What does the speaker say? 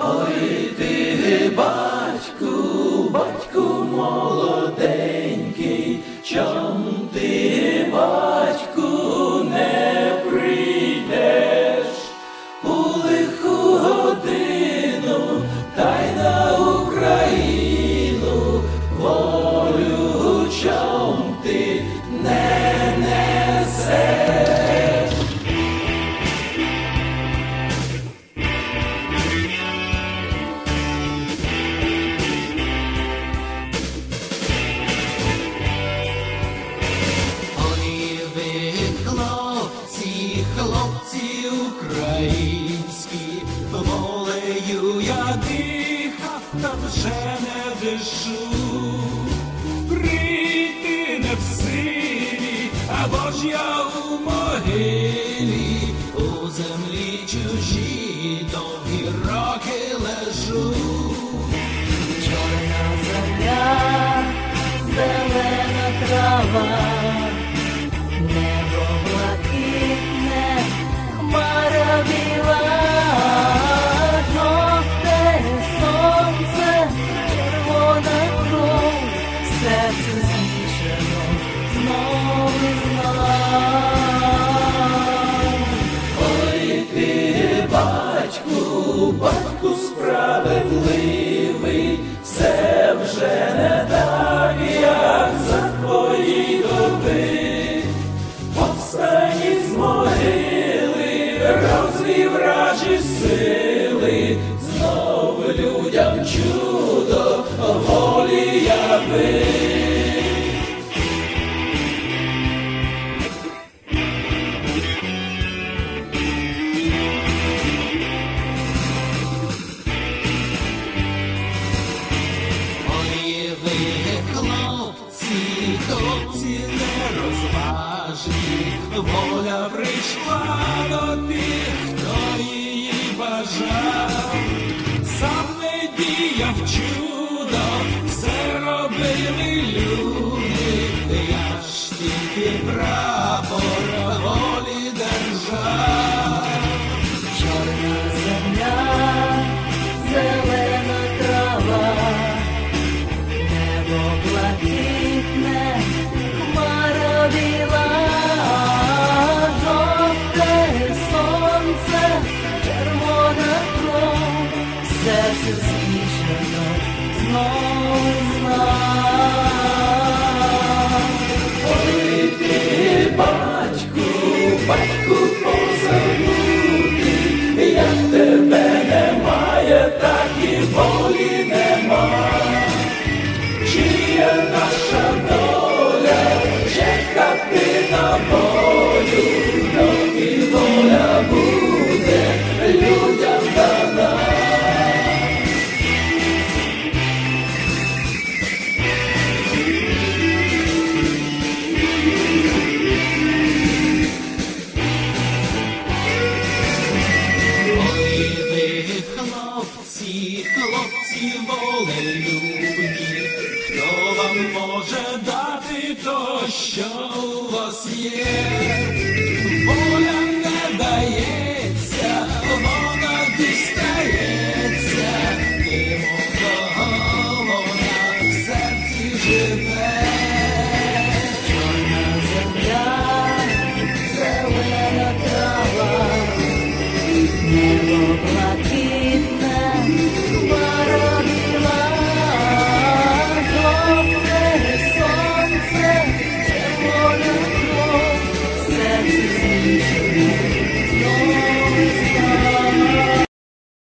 Ой ти, батьку, батьку молоденький. Чого вже не дишу, прийти не в силі, або ж я у могилі, у землі чужі довгі роки. батьку, батьку справедливий. доля прийшла до тих, хто її бажав, сам не діяв чудо, все робили люди, я ж тільки прапор волі держав, чорна земля, зелена трава, небо блакитне, хмара біла. Wait, вам може дати то, що у вас є, воля не дається, вона дістається, тим, кого серці живе, Чорна земля, зелена трава, небо.